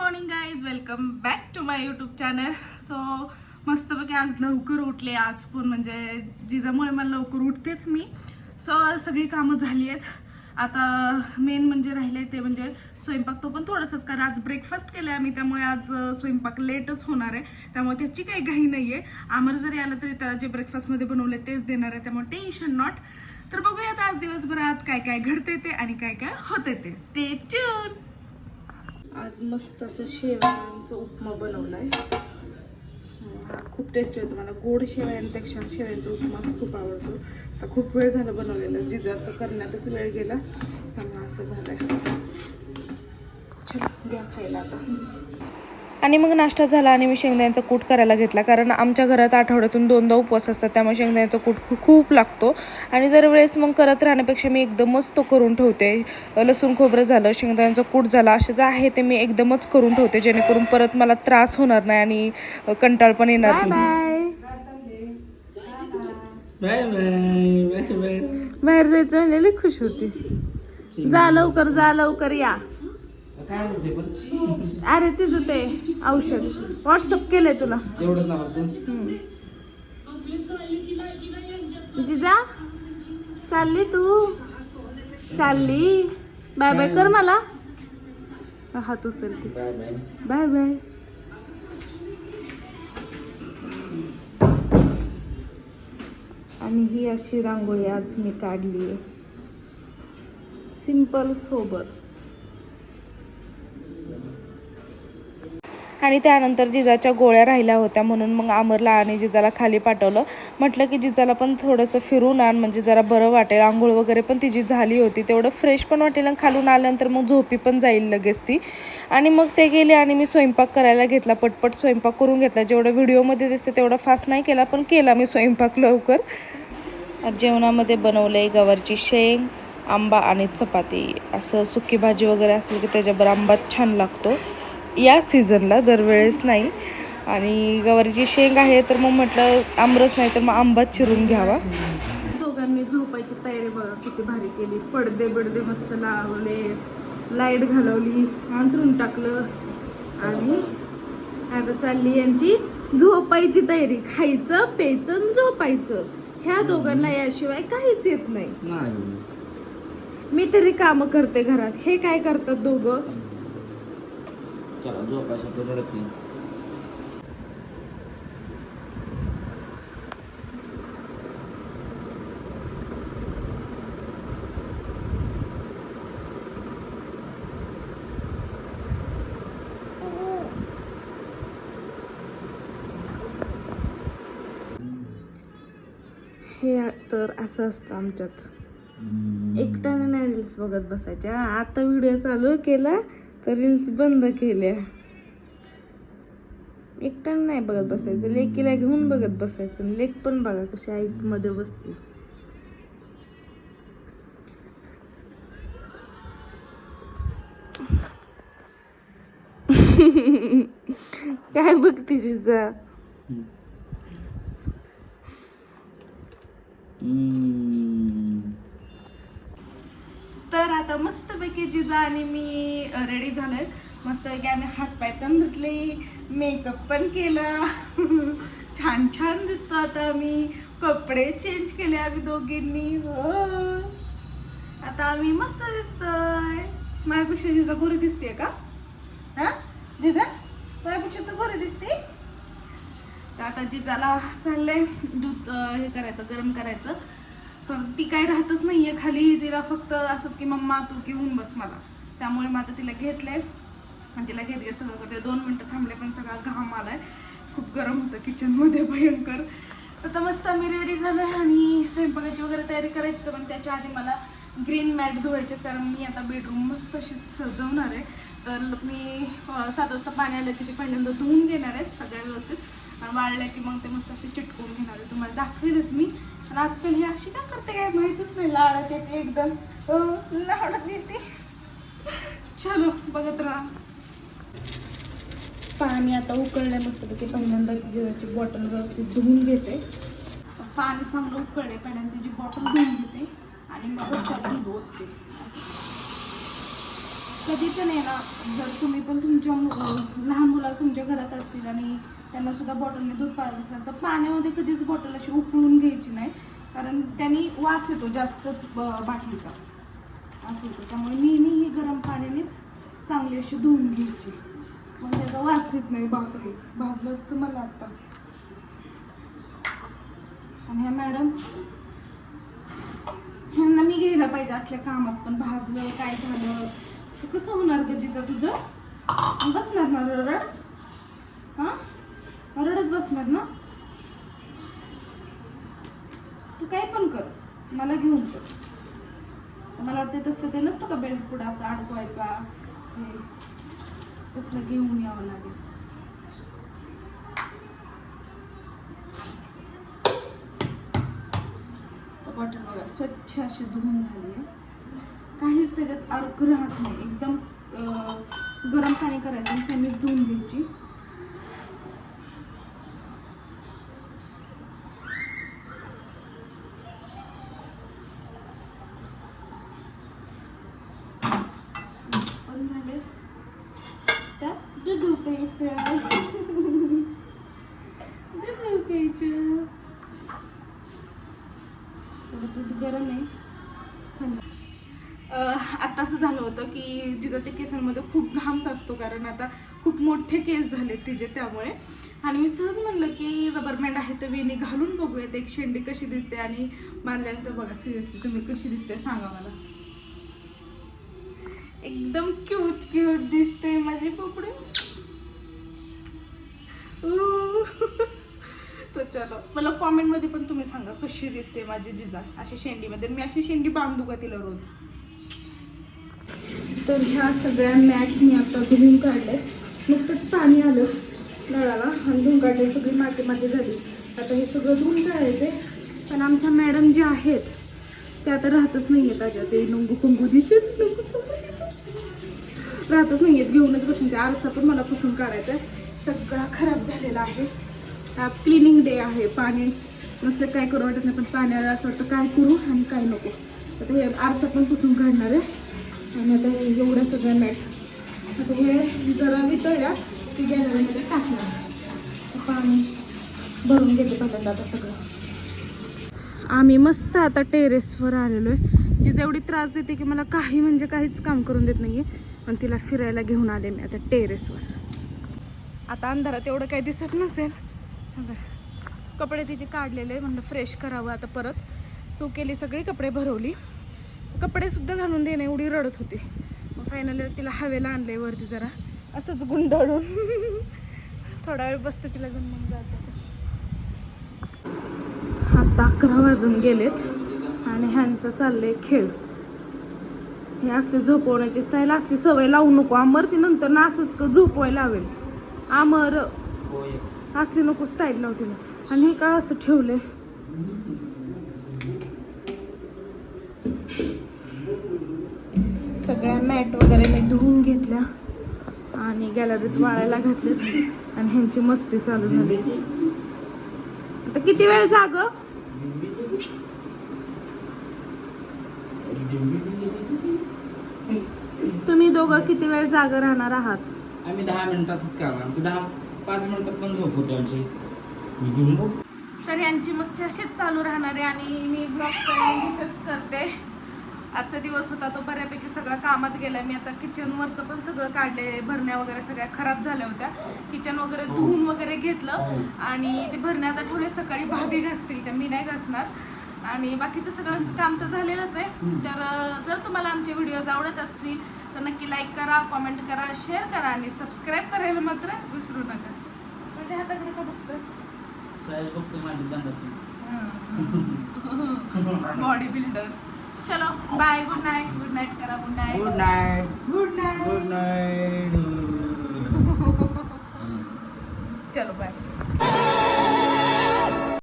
Morning guys welcome back to my YouTube channel so मस्तपैकी आज लवकर उठले. आज पण म्हणजे जिजामुळे मला लवकर उठतेच मी. सो सगळी कामं झाली आहेत. आता मेन म्हणजे राहिले ते म्हणजे स्वयंपाक तो पण थोडासाच कारण आज ब्रेकफास्ट केला आम्ही त्यामुळे आज स्वयंपाक लेटच होणार आहे. त्यामुळे त्याची काही घाई नाही आहे आमर जरी आलं तरी त्याला जे ब्रेकफास्टमध्ये बनवले तेच देणार आहे. त्यामुळे टेन्शन नॉट तर बघूयात आज दिवसभरात काय काय घडते ते आणि काय काय होते ते. स्टे ट्यून आज मस्त असं शेवयांचा उपमा बनवलाय. आहे खूप टेस्टी होतो. मला गोड शेवयांपेक्षा शेवयांचा उपमाच खूप आवडतो. आता खूप वेळ झाला बनवलेलं. जिजाचं करण्यातच वेळ गेला. त्यामुळे असं झालंय. चला घ्या खायला आता. आणि मग नाश्ता झाला आणि मी शेंगदाण्याचा कूट करायला घेतला. कारण आमच्या घरात आठवड्यातून दोनदा उपवास असतात त्यामुळे शेंगदाण्याचा कूट खूप लागतो. आणि दरवेळेस मग करत राहण्यापेक्षा मी एकदमच तो करून ठेवते. लसूण खोबरं झालं शेंगदाण्याचा कूट झाला असे जे आहे ते मी एकदमच करून ठेवते जेणेकरून परत मला त्रास होणार नाही आणि कंटाळ पण येणार नाही. Bye. Bye bye bye bye. बाहेर जायचं खुश होती. जा लवकर जा लवकर या. अरे तिचं ते औषध. व्हॉट्सअप केलंय तुला. एवढं. जिजा चालली तू? चालली. बाय बाय कर मला. हात उचलते बाय बाय. Bye bye. आणि ही अशी रांगोळी आज मी काढली आहे सिंपल सोबर आणि त्यानंतर जिजाच्या गोळ्या राहिल्या होत्या म्हणून मग अमरला आणि जिजाला खाली पाठवलं. म्हटलं की जिजाला पण थोडंसं फिरून आण म्हणजे जरा बरं वाटेल. आंघोळ वगैरे पण तिची झाली होती. तेवढं फ्रेश पण वाटेल आणि खालून आल्यानंतर मग झोपी पण जाईल लगेच ती. आणि मग ते गेले आणि मी स्वयंपाक करायला घेतला. पटपट स्वयंपाक करून घेतला. जेवढं व्हिडिओमध्ये दिसते तेवढा फास्ट नाही केला पण केला मी स्वयंपाक लवकर. जेवणामध्ये बनवलं आहे गवारची शेंग आंबा आणि चपाती. असं सुकी भाजी वगैरे असेल की त्याच्याबरोबर आंबा छान लागतो. या सीझनला दरवेळेस नाही. आणि गवारीची शेंग आहे तर मग म्हटलं आमरस नाही तर मग आंबाच चिरून घ्यावा. दोघांनी झोपायची तयारी बघा किती भारी केली. पडदे बिडदे मस्त लावले लाइट घालवली अंथरून टाकलं. आणि आता चालली यांची झोपायची तयारी. खायचं प्यायचं आणि झोपायचं. ह्या दोघांना याशिवाय काहीच येत नाही. नाही. मी तरी काम करते घरात. हे काय करतात दोघं? चला झोपायसाठी रडत नाही हे तर असं असतं आमच्यात. एकट्याने नाही रील्स बघत बसायच्या आता व्हिडिओ चालू केला. रील्स बंद केल्या. एकट्यानं नाही बघत बसायचं. लेकीला घेऊन बघत बसायचं. लेक पण बघा कशी आई मध्ये बसली. काय बघते तिचा तर आता मस्तपैकी जिजा आणि मी रेडी झालोय. मस्तपैकी आम्ही हातपाय पण धुतले मेकअप पण केला. छान छान दिसतो आता आम्ही. कपडे चेंज केले आम्ही दोघींनी. हो. आता आम्ही मस्त दिसतोय. माझ्यापेक्षा जिजा गोरी दिसते का? हा? जिजा? माझ्यापेक्षा तर गोरी दिसते? तर आता जिजाला चाललंय दूध हे करायचं गरम करायचं. तर ती काय राहतच नाहीये खाली. तिला फक्त असंच की मम्मा तू घेऊन बस मला. त्यामुळे मग आता तिला घेतलंय. आणि तिला घेत घेत सगळं करते दोन मिनटं थांबले पण सगळा घाम आलाय. खूप गरम होतं किचनमध्ये भयंकर. तर आता मस्त आम्ही रेडी झालोय आणि स्वयंपाकाची वगैरे तयारी करायची तर पण त्याच्या आधी मला ग्रीन मॅट धुवायचे कारण मी आता बेडरूम मस्त अशी सजवणार आहे. तर मी सात वाजता पाणी आलं की ते पहिल्यांदा धुवून घेणार आहे सगळ्या व्यवस्थित. आणि वाळल्या की मग ते मस्त असे चिटकून घेणार तुम्हाला दाखवेलच मी. आणि आजकाल हे अशी का करते काय माहितच नाही. लाडत येते एकदम. लाडत येते. चलो बघत राहा. पाणी आता उकळलंय मस्तपैकी. पहिल्यांदा जिराची बॉटल व्यवस्थित धुवून घेते. पाणी चांगलं उकळले पहिल्यांदा त्याची बॉटल धुवून घेते. आणि मग त्यात दूध कधी पण आहे ना जर तुम्ही पण तुमच्या लहान मुलं तुमच्या घरात असतील आणि त्यांना सुद्धा बॉटलने दूध पाहिजे असेल. तर पाण्यामध्ये कधीच बॉटल अशी उकळून घ्यायची नाही. कारण त्यांनी वास येतो जास्तच ब- बाटलीचा. असं होतं त्यामुळे नेहमी ही गरम पाण्यानेच चांगली अशी धुवून घ्यायची. मग त्याचा वास येत नाही. बापरे. भाजलं असतं मला आता. आणि ह्या मॅडम ह्यांना मी घ्यायला पाहिजे असल्या कामात पण भाजलं काय झालं? तर कसं होणार गजीचं तुझं? बसणार ना रड हां? रडत बसणार ना? तू काय पण कर. मला घेऊन कर. मला वाटतं तसलं ते नसतं का बेल्ट पुढं असा अडकवायचा? हे. तसलं घेऊन यावं लागेल. बॉटल बघा स्वच्छ अशी धुवून झाली आहे. काहीच त्याच्यात अर्क राहत नाही. एकदम गरम पाणी करायचं आणि त्यांनी धुवून घ्यायची. झालं होतं की जिजाच्या केसांमध्ये खूप घाम साचतो कारण आता खूप मोठे केस झाले तिचे त्यामुळे. आणि मी सहज म्हणलं की रबर बँड आहे तर वेणी घालून बघूयात एक शेंडी कशी दिसते आणि बांधल्यानंतर बघा सिरियसली तुम्ही कशी दिसते सांगा मला. एकदम क्यूट क्यूट दिसते माझी पोपडी. तर चलो मला कॉमेंटमध्ये पण तुम्ही सांगा कशी दिसते माझी जिजा अशी शेंडीमध्ये. मी अशी शेंडी बांधू का तिला रोज? तर ह्या सगळ्या मॅट मी आता धुवून काढले नुकतंच पाणी आलं. नळाला आणि धुवून काढले. सगळी माती माती झाली. आता हे सगळं धुवून काढायचे पण आमच्या मॅडम ज्या आहेत त्या आता राहतच नाही आहेत त्याच्यात ते लुंगू कुंगू कुंगू दिसत. राहतच नाही आहेत घेऊनच बसून ते आरसा पण मला पुसून काढायचा आहे सगळा खराब झालेला आहे. आज क्लिनिंग डे आहे. पाणी नसलं काय करू वाटत नाही पण पाण्याला असं वाटतं काय करू आणि काय नको. आता हे आरसा पण पुसून काढणार आहे. आणि आता एवढं सगळं सगळ्या मॅट आता हे जरा वितळल्या की गॅलरीमध्ये टाकणार. पाणी भरून घेते पहिल्यांदा आता सगळं. आम्ही मस्त आता टेरेसवर आलेलो आहे जी जेवढी त्रास देते की मला काही म्हणजे काहीच काम करून देत नाही आहे पण तिला फिरायला घेऊन आले मी आता टेरेसवर आता अंधारात एवढं काही दिसत नसेल. कपडे तिचे काढलेले म्हणलं फ्रेश करावं आता परत. सू केली सगळी कपडे भरवली. कपडे सुद्धा घालून देणे एवढी रडत होती. मग फायनली तिला हवेला आणले वरती जरा. असंच गुंडाळून. थोडा वेळ बसते तिला मग जाते. आता अकरा वाजून गेलेत आणि ह्यांचं चाललंय खेळ. हे असले झोपवण्याची स्टाईल असली सवय लावू नको. अमर ती नंतर ना असंच क- झोपवायला लावेल. अमर. असली नको स्टाईल लाव तिला. आणि हे का असं ठेवलंय? सगळ्या मॅट वगैरे मी धुवून घेतल्या आणि गॅलरीत वाळायला घातले. आणि ह्यांची मस्ती चालू झाली. आता किती वेळ जाग? तुम्ही दोघं किती वेळ जाग राहणार आहात? आम्ही दहा मिनिटातच काम आमची दहा पाच मिनिटात पण झोप होते आमची. तर यांची मस्ती अशीच चालू राहणार आहे आणि मी ब्लॉग इथंच करते. आजचा दिवस होता तो बऱ्यापैकी सगळा कामात गेलाय. मी आता किचनवरचं पण सगळं काढले भरण्या वगैरे सगळ्या खराब झाल्या होत्या. किचन वगैरे धुवून वगैरे घेतलं आणि ते भरण्या आता ठेवले सकाळी भाभी घासतील त्या मी नाही घासणार. आणि बाकीचं सगळं काम तर झालेलंच आहे. तर जर तुम्हाला आमचे व्हिडिओज आवडत असतील तर नक्की लाईक करा कमेंट करा शेअर करा आणि सबस्क्राईब करायला मात्र विसरू नका. माझ्या हाताकडे का बघतोय साईज बघतो माझी बॉडी बिल्डर चलो bye good night good night करा good night good night good night good night चलो बाय